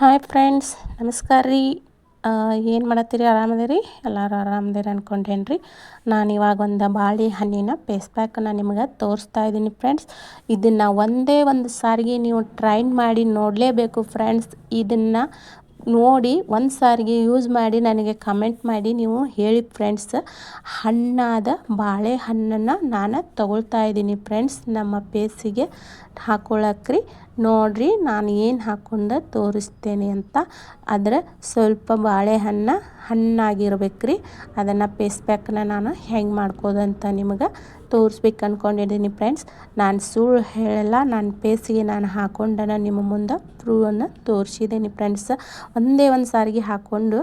Hi friends, ನಮಸ್ಕಾರ ರೀ. ಏನು ಮಾಡತ್ತೀರಿ? ಆರಾಮದಿರಿ ಎಲ್ಲರೂ ಆರಾಮದಿರಿ ಅಂದ್ಕೊಂಡೇನು ರೀ ನಾನು ಇವಾಗ ಒಂದು ಬಾಳೆ ಹಣ್ಣಿನ ಪೇಸ್ಟ್ ಪ್ಯಾಕನ್ನು ನಿಮ್ಗೆ ತೋರಿಸ್ತಾ ಇದ್ದೀನಿ ಫ್ರೆಂಡ್ಸ್. ಇದನ್ನು ಒಂದೇ ಒಂದು ಸಾರಿಗೆ ನೀವು ಟ್ರೈನ್ ಮಾಡಿ ನೋಡಲೇಬೇಕು ಫ್ರೆಂಡ್ಸ್. ಇದನ್ನು ನೋಡಿ ಒಂದು ಸಾರಿಗೆ ಯೂಸ್ ಮಾಡಿ ನನಗೆ ಕಮೆಂಟ್ ಮಾಡಿ ನೀವು ಹೇಳಿ ಫ್ರೆಂಡ್ಸ್ ಹಣ್ಣಾದ ಬಾಳೆಹಣ್ಣನ್ನು ನಾನು ತಗೊಳ್ತಾ ಇದ್ದೀನಿ ಫ್ರೆಂಡ್ಸ್ ನಮ್ಮ ಪೇಸಿಗೆ ಹಾಕೊಳ್ಳಕ್ರಿ ನೋಡ್ರಿ ನಾನು ಏನು ಹಾಕೊಂಡು ತೋರಿಸ್ತೇನೆ ಅಂತ. ಆದರೆ ಸ್ವಲ್ಪ ಬಾಳೆಹಣ್ಣು ಹಣ್ಣಾಗಿರ್ಬೇಕು ರೀ ಅದನ್ನು ಪೇಸ್ ಪ್ಯಾಕ್ನ ನಾನು ಹೆಂಗೆ ಮಾಡ್ಕೋದಂತ ನಿಮಗೆ ತೋರಿಸ್ಬೇಕು ಅಂದ್ಕೊಂಡಿದ್ದೀನಿ ಫ್ರೆಂಡ್ಸ್. ನಾನು ಸುಳ್ಳು ಹೇಳಲ್ಲ ನನ್ನ ಪೇಸಿಗೆ ನಾನು ಹಾಕೊಂಡನ ನಿಮ್ಮ ಮುಂದೆ ಪ್ರೂವನ್ನು ತೋರಿಸಿದ್ದೀನಿ ಫ್ರೆಂಡ್ಸ್. ಒಂದೇ ಒಂದು ಸಾರಿಗೆ ಹಾಕ್ಕೊಂಡು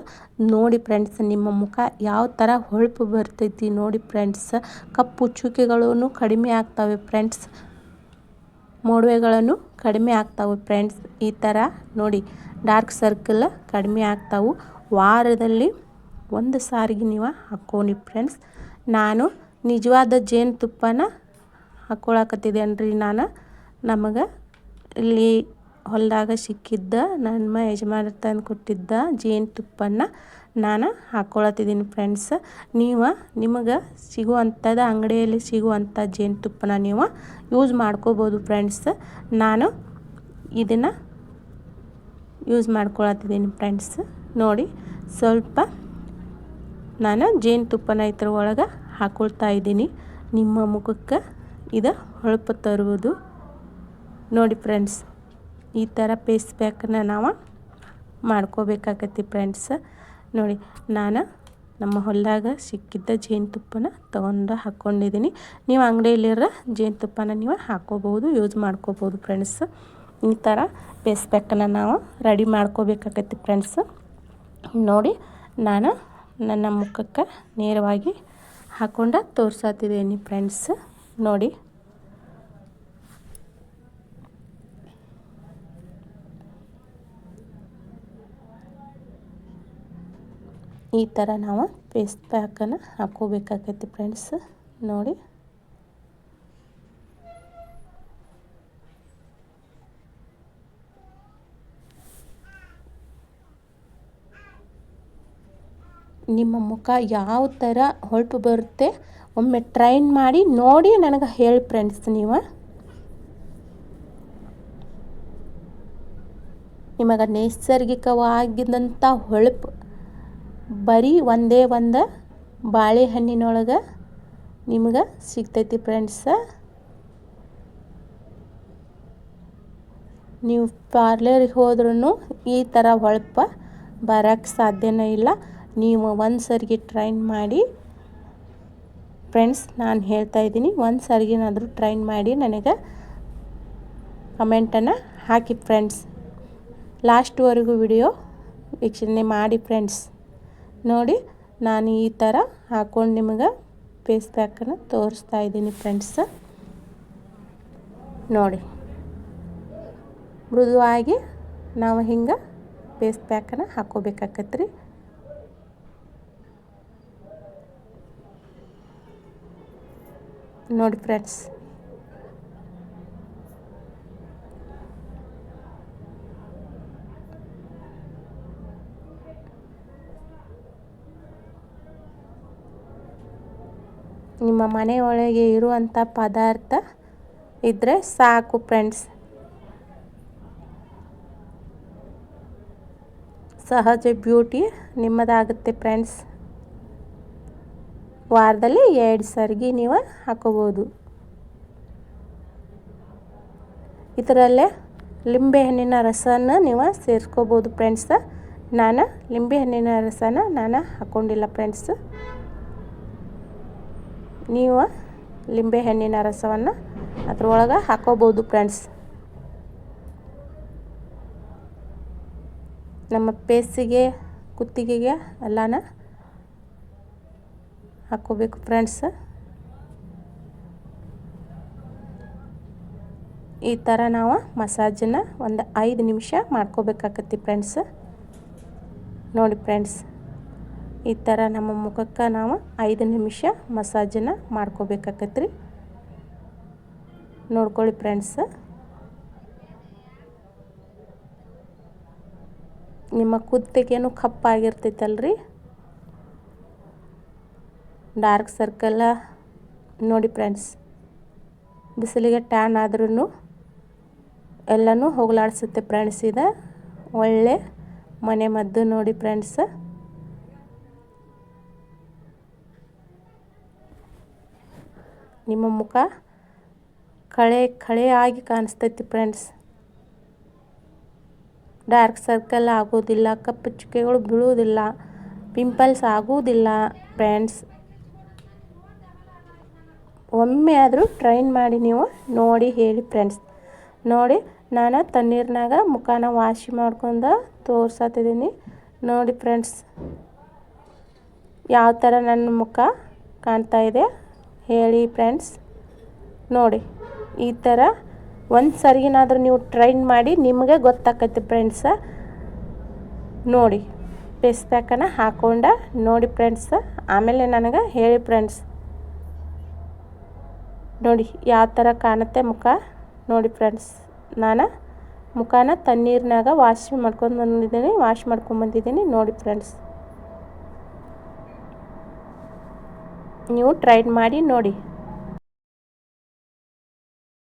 ನೋಡಿ ಫ್ರೆಂಡ್ಸ್, ನಿಮ್ಮ ಮುಖ ಯಾವ ಥರ ಹೊಳಪು ಬರ್ತೈತಿ ನೋಡಿ ಫ್ರೆಂಡ್ಸ್. ಕಪ್ಪು ಚುಕ್ಕೆಗಳೂ ಕಡಿಮೆ ಆಗ್ತವೆ ಫ್ರೆಂಡ್ಸ್. ಮೊಡವೆಗಳನ್ನು ಕಡಿಮೆ ಆಗ್ತಾವೆ ಫ್ರೆಂಡ್ಸ್. ಈ ಥರ ನೋಡಿ ಡಾರ್ಕ್ ಸರ್ಕಲ್ ಕಡಿಮೆ ಆಗ್ತಾವೆ. ವಾರದಲ್ಲಿ ಒಂದು ಸಾರಿಗೆ ನೀವು ಹಾಕ್ಕೊಂಡು ಫ್ರೆಂಡ್ಸ್. ನಾನು ನಿಜವಾದ ಜೇನುತುಪ್ಪನ ಹಾಕ್ಕೊಳಕತ್ತಿದ್ದೇನೆ ನಾನು. ನಮಗೆ ಇಲ್ಲಿ ಹೊಲದಾಗ ಸಿಕ್ಕಿದ್ದ ನಮ್ಮ ಯಜಮಾನ ತಂದು ಕೊಟ್ಟಿದ್ದ ಜೇನುತುಪ್ಪನ ನಾನು ಹಾಕ್ಕೊಳತ್ತಿದ್ದೀನಿ ಫ್ರೆಂಡ್ಸ್. ನೀವು ನಿಮಗೆ ಸಿಗುವಂಥದ್ದು ಅಂಗಡಿಯಲ್ಲಿ ಸಿಗುವಂಥ ಜೇನುತುಪ್ಪನ ನೀವು ಯೂಸ್ ಮಾಡ್ಕೋಬೋದು ಫ್ರೆಂಡ್ಸ್. ನಾನು ಇದನ್ನು ಯೂಸ್ ಮಾಡ್ಕೊಳತ್ತಿದ್ದೀನಿ ಫ್ರೆಂಡ್ಸ್. ನೋಡಿ, ಸ್ವಲ್ಪ ನಾನು ಜೇನುತುಪ್ಪನ ಇದ್ರ ಒಳಗೆ ಹಾಕ್ಕೊಳ್ತಾ ಇದ್ದೀನಿ. ನಿಮ್ಮ ಮುಖಕ್ಕೆ ಇದು ಹೊಳಪು ತರುವುದು. ನೋಡಿ ಫ್ರೆಂಡ್ಸ್ ಈ ಥರ ಪೇಸ್ ಪ್ಯಾಕನ್ನ ನಾವು ಮಾಡ್ಕೋಬೇಕಾಗತ್ತೆ ಫ್ರೆಂಡ್ಸ್ ನೋಡಿ, ನಾನು ನಮ್ಮ ಹೊಲದಾಗ ಸಿಕ್ಕಿದ್ದ ಜೇನುತುಪ್ಪನ ತೊಗೊಂಡು ಹಾಕ್ಕೊಂಡಿದ್ದೀನಿ ನೀವು ಅಂಗಡಿಯಲ್ಲಿರೋ ಜೇನುತುಪ್ಪನ ನೀವು ಹಾಕ್ಕೋಬೋದು ಯೂಸ್ ಮಾಡ್ಕೋಬೋದು ಫ್ರೆಂಡ್ಸ್ ಈ ಥರ ಪೇಸ್ ಪ್ಯಾಕನ್ನು ನಾವು ರೆಡಿ ಮಾಡ್ಕೋಬೇಕಾಗತ್ತೆ ಫ್ರೆಂಡ್ಸ್ ನೋಡಿ, ನಾನು ನನ್ನ ಮುಖಕ್ಕೆ ನೇರವಾಗಿ ಹಾಕ್ಕೊಂಡು ತೋರ್ಸತ್ತಿದ್ದೀನಿ ಫ್ರೆಂಡ್ಸ್ ನೋಡಿ. ಈ ಥರ ನಾವು ಪೇಸ್ಟ್ ಪ್ಯಾಕನ್ನು ಹಾಕೋಬೇಕಾಗೈತಿ ಫ್ರೆಂಡ್ಸ್ ನೋಡಿ. ನಿಮ್ಮ ಮುಖ ಯಾವ ಥರ ಹೊಳಪು ಬರುತ್ತೆ ಒಮ್ಮೆ ಟ್ರೈನ್ ಮಾಡಿ ನೋಡಿ ನನಗೆ ಹೇಳಿ ಫ್ರೆಂಡ್ಸ್ ನೀವು. ನಿಮಗೆ ನೈಸರ್ಗಿಕವಾಗಿದ್ದಂಥ ಹೊಳಪು. ಬರೀ ಒಂದೇ ಒಂದು ಬಾಳೆಹಣ್ಣಿನೊಳಗೆ ನಿಮ್ಗೆ ಸಿಗ್ತೈತಿ ಫ್ರೆಂಡ್ಸ ನೀವು ಪಾರ್ಲರಿಗೆ ಹೋದ್ರೂ ಈ ಥರ ಹೊಳಪ ಬರೋಕ್ಕೆ ಸಾಧ್ಯನೇ ಇಲ್ಲ. ನೀವು ಒಂದು ಸರಿಗೆ ಟ್ರೈನ್ ಮಾಡಿ ಫ್ರೆಂಡ್ಸ್ ನಾನು ಹೇಳ್ತಾ ಇದ್ದೀನಿ, ಒಂದು ಸರಿಗೇನಾದರೂ ಟ್ರೈನ್ ಮಾಡಿ ನನಗೆ ಕಮೆಂಟನ್ನು ಹಾಕಿ ಫ್ರೆಂಡ್ಸ್ ಲಾಸ್ಟ್ವರೆಗೂ ವಿಡಿಯೋ ವೀಕ್ಷಣೆ ಮಾಡಿ ಫ್ರೆಂಡ್ಸ್ ನೋಡಿ ನಾನು ಈ ಥರ ಹಾಕ್ಕೊಂಡು ನಿಮಗೆ ಫೇಸ್ ಪ್ಯಾಕನ್ನು ತೋರಿಸ್ತಾ ಇದ್ದೀನಿ ಫ್ರೆಂಡ್ಸ್ ನೋಡಿ. ಮೃದುವಾಗಿ ನಾವು ಹಿಂಗೆ ಫೇಸ್ ಪ್ಯಾಕನ್ನು ಹಾಕ್ಕೋಬೇಕಾಕತ್ರಿ ನೋಡಿ ಫ್ರೆಂಡ್ಸ್. ನಿಮ್ಮ ಮನೆಯೊಳಗೆ ಇರುವಂಥ ಪದಾರ್ಥ ಇದ್ರೆ ಸಾಕು ಫ್ರೆಂಡ್ಸ್. ಸಹಜ ಬ್ಯೂಟಿ ನಿಮ್ಮದಾಗುತ್ತೆ ಫ್ರೆಂಡ್ಸ್. ವಾರದಲ್ಲಿ ಎರಡು ಸರ್ಗಿ ನೀವು ಹಾಕೋಬೋದು. ಇದರಲ್ಲೇ ಲಿಂಬೆಹಣ್ಣಿನ ರಸನ ನೀವು ಸೇರಿಸ್ಕೋಬೋದು ಫ್ರೆಂಡ್ಸ್ ನಾನು ಲಿಂಬೆಹಣ್ಣಿನ ರಸನ ನಾನು ಹಾಕ್ಕೊಂಡಿಲ್ಲ ಫ್ರೆಂಡ್ಸ್ ನೀವು ಲಿಂಬೆಹಣ್ಣಿನ ರಸವನ್ನು ಅದ್ರೊಳಗೆ ಹಾಕೋಬೋದು ಫ್ರೆಂಡ್ಸ್ ನಮ್ಮ ಪೇಸಿಗೆ ಕುತ್ತಿಗೆಗೆ, ಎಲ್ಲನ ಹಾಕ್ಕೋಬೇಕು ಫ್ರೆಂಡ್ಸ್. ಈ ಥರ ನಾವು ಮಸಾಜನ್ನ ಒಂದು ಐದು ನಿಮಿಷ ಮಾಡ್ಕೋಬೇಕಾಗತ್ತೆ ಫ್ರೆಂಡ್ಸ್. ನೋಡಿ ಫ್ರೆಂಡ್ಸ್, ಈ ಥರ ನಮ್ಮ ಮುಖಕ್ಕೆ ನಾವು ಐದು ನಿಮಿಷ ಮಸಾಜನ್ನ ಮಾಡ್ಕೋಬೇಕಾಗತ್ತೆ ನೋಡ್ಕೊಳ್ಳಿ ಫ್ರೆಂಡ್ಸ್. ನಿಮ್ಮ ಕುತ್ತಿಗೆನೂ ಕಪ್ಪಾಗಿರ್ತೈತಲ್ರಿ. ಡಾರ್ಕ್ ಸರ್ಕಲ್ಲ ನೋಡಿ ಫ್ರೆಂಡ್ಸ್ ಬಿಸಿಲಿಗೆ ಟ್ಯಾನ್ ಆದ್ರೂ ಎಲ್ಲನೂ ಹೋಗಲಾಡಿಸುತ್ತೆ ಫ್ರೆಂಡ್ಸ್ ಇದು. ಒಳ್ಳೆ ಮನೆ ಮದ್ದು ನೋಡಿ ಫ್ರೆಂಡ್ಸ್ ನಿಮ್ಮ ಮುಖ ಕಳೆ ಕಳೆ ಆಗಿ ಕಾಣಿಸ್ತೈತಿ ಫ್ರೆಂಡ್ಸ್ ಡಾರ್ಕ್ ಸರ್ಕಲ್ ಆಗೋದಿಲ್ಲ, ಕಪ್ಪು ಚುಕ್ಕೆಗಳು ಬೀಳುವುದಿಲ್ಲ ಪಿಂಪಲ್ಸ್ ಆಗುವುದಿಲ್ಲ ಫ್ರೆಂಡ್ಸ್ ಒಮ್ಮೆ ಆದರೂ ಟ್ರೈನ್ ಮಾಡಿ ನೀವು ನೋಡಿ ಹೇಳಿ ಫ್ರೆಂಡ್ಸ್ ನೋಡಿ, ನಾನು ತಣ್ಣೀರಿನಾಗ ಮುಖಾನ ವಾಶ್ ಮಾಡ್ಕೊಂಡು ತೋರ್ಸತ್ತಿದ್ದೀನಿ ನೋಡಿ ಫ್ರೆಂಡ್ಸ್ ಯಾವ ಥರ ನನ್ನ ಮುಖ ಕಾಣ್ತಾ ಇದೆ ಹೇಳಿ ಫ್ರೆಂಡ್ಸ್ ನೋಡಿ, ಈ ಥರ ಒಂದು ಸರಿನಾದರೂ ನೀವು ಟ್ರೈನ್ ಮಾಡಿ ನಿಮಗೆ ಗೊತ್ತಾಕೈತಿ ಫ್ರೆಂಡ್ಸ ನೋಡಿ ಪ್ಯಾಕನ್ನು ಹಾಕೊಂಡ ನೋಡಿ ಫ್ರೆಂಡ್ಸ್ ಆಮೇಲೆ ನನಗೆ ಹೇಳಿ ಫ್ರೆಂಡ್ಸ್ ನೋಡಿ, ಯಾವ ಥರ ಕಾಣುತ್ತೆ ಮುಖ? ನೋಡಿ ಫ್ರೆಂಡ್ಸ್ ನಾನು ಮುಖಾನ ತಣ್ಣೀರಿನಾಗ ವಾಶ್ ಮಾಡ್ಕೊಂಡು ಬಂದಿದ್ದೀನಿ ವಾಶ್ ಮಾಡ್ಕೊಂಬಂದಿದ್ದೀನಿ ನೋಡಿ ಫ್ರೆಂಡ್ಸ್ ನೀವು ಟ್ರೈ ಮಾಡಿ ನೋಡಿ.